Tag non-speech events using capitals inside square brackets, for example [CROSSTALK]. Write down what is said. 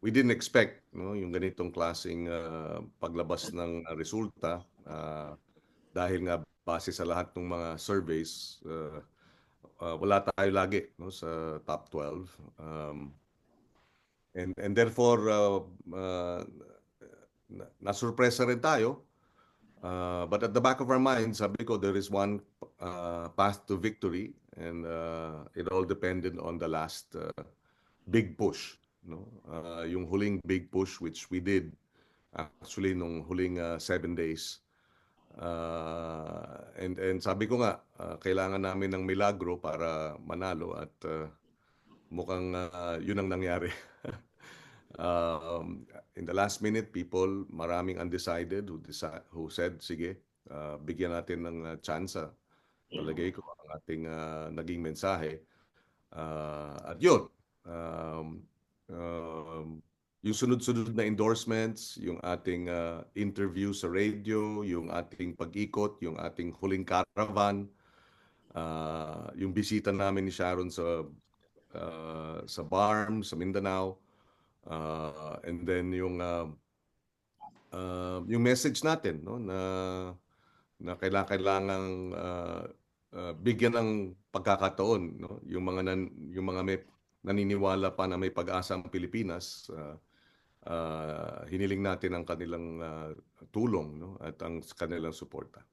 we didn't expect no yung ganitong klaseng uh, paglabas ng uh, resulta uh, dahil nga base sa lahat ng mga surveys uh, uh, wala tayo lagi no sa top 12 um, and and therefore uh, uh, na, surpresa rin tayo uh, but at the back of our minds sabi ko there is one uh, path to victory and uh, it all depended on the last uh, big push no? Uh, yung huling big push which we did actually nung huling uh, seven days. Uh, and and sabi ko nga uh, kailangan namin ng milagro para manalo at uh, mukhang uh, yun ang nangyari. [LAUGHS] Um, in the last minute people maraming undecided who decide, who said sige uh, bigyan natin ng uh, tsansa palagay ko ang ating uh, naging mensahe. Uh, at yun yung sunod-sunod na endorsements, yung ating uh, interview sa radio, yung ating pag-ikot, yung ating huling caravan, uh, yung bisita namin ni Sharon sa uh, sa BARM, sa Mindanao, uh, and then yung uh, uh, yung message natin no na na kailangan kailangan uh, uh, bigyan ng pagkakataon no yung mga nan, yung mga may naniniwala pa na may pag-asa ang Pilipinas, uh, uh, hiniling natin ang kanilang uh, tulong no? at ang kanilang suporta.